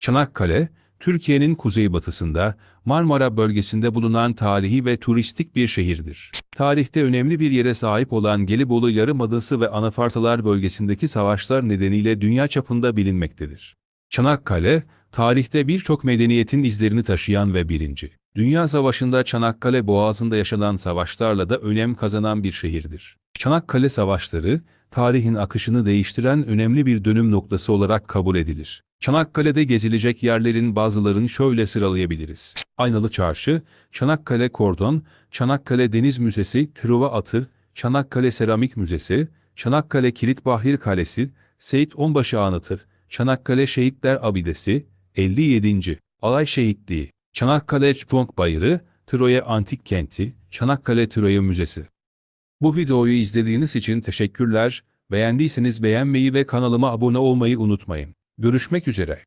Çanakkale, Türkiye'nin kuzeybatısında, Marmara bölgesinde bulunan tarihi ve turistik bir şehirdir. Tarihte önemli bir yere sahip olan Gelibolu Yarımadası ve Anafartalar bölgesindeki savaşlar nedeniyle dünya çapında bilinmektedir. Çanakkale, tarihte birçok medeniyetin izlerini taşıyan ve birinci. Dünya Savaşı'nda Çanakkale Boğazı'nda yaşanan savaşlarla da önem kazanan bir şehirdir. Çanakkale Savaşları, tarihin akışını değiştiren önemli bir dönüm noktası olarak kabul edilir. Çanakkale'de gezilecek yerlerin bazılarını şöyle sıralayabiliriz. Aynalı Çarşı, Çanakkale Kordon, Çanakkale Deniz Müzesi, Truva Atı, Çanakkale Seramik Müzesi, Çanakkale Kilitbahir Kalesi, Seyit Onbaşı Anıtı, Çanakkale Şehitler Abidesi, 57. Alay Şehitliği, Çanakkale Çfonk Bayırı, Troya Antik Kenti, Çanakkale Troya Müzesi. Bu videoyu izlediğiniz için teşekkürler, beğendiyseniz beğenmeyi ve kanalıma abone olmayı unutmayın. Görüşmek üzere.